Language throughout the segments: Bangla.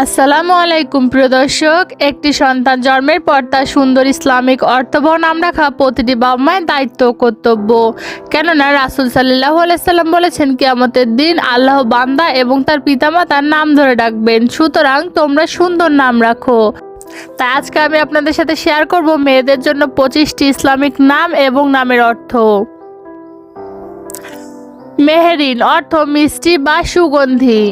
আসসালামু আলাইকুম, প্রিয় দর্শক। একটি সন্তান জন্মের পর তার সুন্দর ইসলামিক অর্থবহ নাম রাখা প্রতিটি বাবা মায়ের দায়িত্ব কর্তব্য। কেননা রাসুল সাল্লাহ আলাইসাল্লাম বলেছেন, কিয়ামতের দিন আল্লাহ বান্দা এবং তার পিতামাতার নাম ধরে ডাকবেন। সুতরাং তোমরা সুন্দর নাম রাখো। তাই আজকে আমি আপনাদের সাথে শেয়ার করব মেয়েদের জন্য পঁচিশটি ইসলামিক নাম এবং নামের অর্থ। মেহেরিন অর্থ মিষ্টি বা সুগন্ধি।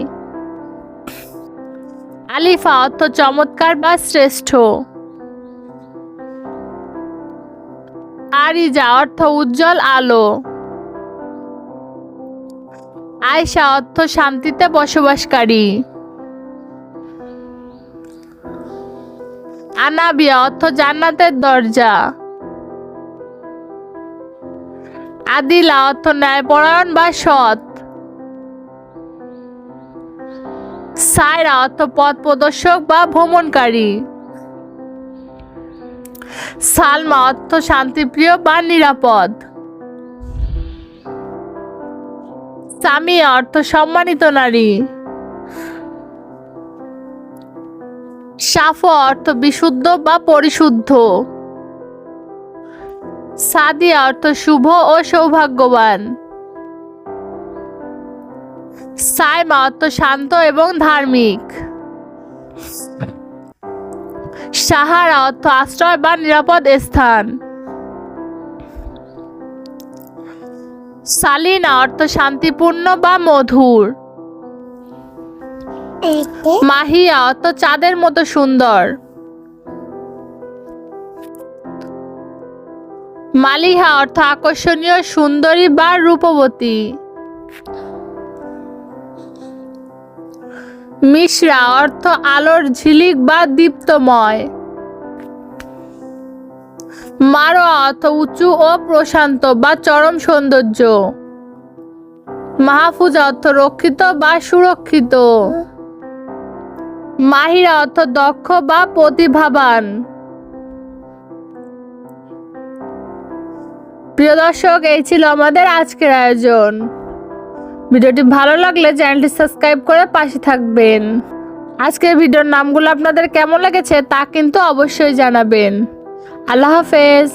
আলিফা অর্থ চমৎকার বা শ্রেষ্ঠ। আরিজা অর্থ উজ্জ্বল আলো। আয়সা অর্থ শান্তিতে বসবাসকারী। আনাবিয়া অর্থ জান্নাতের দরজা। আদিলা অর্থ ন্যায়পরায়ণ বা সৎ। সায়রা অর্থ পথ প্রদর্শক বা ভ্রমণকারী। সালমা অর্থ শান্তিপ্রিয় বা নিরাপদ। সামিয়া অর্থ সম্মানিত নারী। সাফ অর্থ বিশুদ্ধ বা পরিশুদ্ধ। সাদিয়া অর্থ শুভ ও সৌভাগ্যবান। সাইমা অর্থ শান্ত এবং ধার্মিক। সাহারা অর্থ আশ্রয় বা নিরাপদ স্থান। সালিনা অর্থ শান্তিপূর্ণ বা মধুর। মাহিয়া অর্থ চাঁদের মতো সুন্দর। মালিহা অর্থ আকর্ষণীয় সুন্দরী বা রূপবতী। মিশ্রা অর্থ আলোর ঝিলিক বা দীপ্তময়। মারো অর্থ উঁচু ও প্রশান্ত বা চরম সৌন্দর্য। মাহফুজ অর্থ রক্ষিত বা সুরক্ষিত। মাহিরা অর্থ দক্ষ বা প্রতিভাবান। প্রিয় দর্শক, এই ছিল আমাদের আজকের আয়োজন। ভিডিওটি ভালো লাগলে চ্যানেলটি সাবস্ক্রাইব করে পাশে থাকবেন। আজকের ভিডিওর নামগুলো আপনাদের কেমন লেগেছে তা কিন্তু অবশ্যই জানাবেন। আল্লাহ হাফেজ।